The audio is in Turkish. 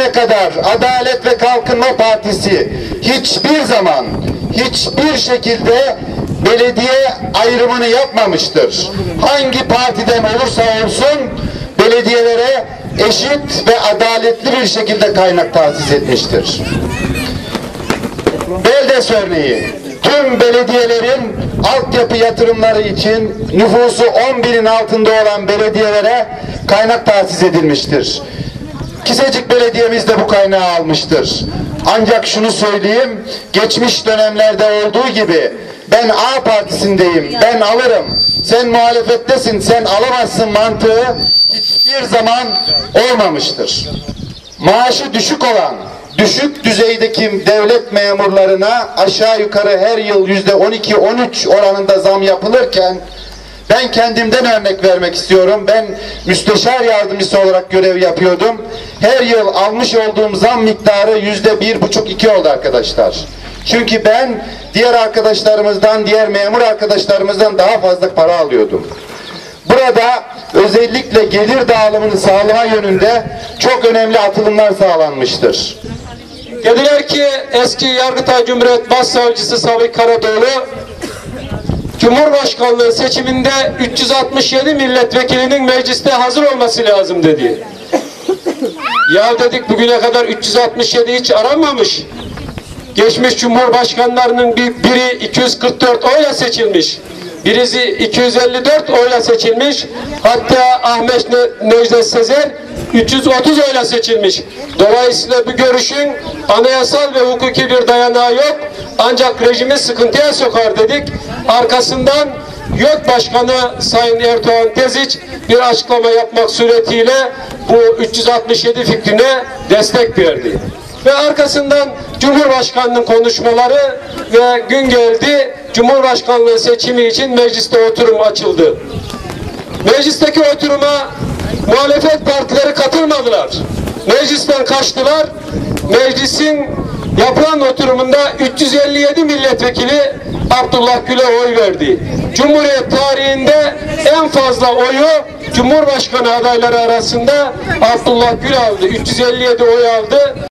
Bugüne kadar Adalet ve Kalkınma Partisi hiçbir zaman hiçbir şekilde belediye ayrımını yapmamıştır. Hangi partiden olursa olsun belediyelere eşit ve adaletli bir şekilde kaynak tahsis etmiştir. Beldes örneği. Tüm belediyelerin altyapı yatırımları için nüfusu 10 binin altında olan belediyelere kaynak tahsis edilmiştir. Kisecik Belediyemiz de bu kaynağı almıştır. Ancak şunu söyleyeyim, geçmiş dönemlerde olduğu gibi ben A partisindeyim, ben alırım, sen muhalefettesin, sen alamazsın mantığı hiçbir zaman olmamıştır. Maaşı düşük olan, düşük düzeydeki devlet memurlarına aşağı yukarı her yıl yüzde 12-13 oranında zam yapılırken ben kendimden örnek vermek istiyorum. Ben müsteşar yardımcısı olarak görev yapıyordum. Her yıl almış olduğum zam miktarı yüzde bir buçuk iki oldu arkadaşlar. Çünkü ben diğer arkadaşlarımızdan, diğer memur arkadaşlarımızdan daha fazla para alıyordum. Burada özellikle gelir dağılımını sağlama yönünde çok önemli atılımlar sağlanmıştır. Dediler ki eski Yargıtay Cumhuriyet Başsavcısı Sabri Karadoğlu Cumhurbaşkanlığı seçiminde 367 milletvekilinin mecliste hazır olması lazım dedi. Ya dedik bugüne kadar 367 hiç aranmamış. Geçmiş cumhurbaşkanlarının bir, biri 244 oyla seçilmiş. Birisi 254 oyla seçilmiş. Hatta Ahmet Ne- Necdet Sezer 330 oyla seçilmiş. Dolayısıyla bu görüşün anayasal ve hukuki bir dayanağı yok. Ancak rejimi sıkıntıya sokar dedik. Arkasından YÖK Başkanı Sayın Erdoğan Teziç bir açıklama yapmak suretiyle bu 367 fikrine destek verdi. Ve arkasından Cumhurbaşkanı'nın konuşmaları ve gün geldi Cumhurbaşkanlığı seçimi için mecliste oturum açıldı. Meclisteki oturuma muhalefet partileri katılmadılar. Meclisten kaçtılar. Meclisin yapılan oturumunda 357 milletvekili Abdullah Gül'e oy verdi. Cumhuriyet tarihinde en fazla oyu Cumhurbaşkanı adayları arasında Abdullah Gül aldı. 357 oy aldı.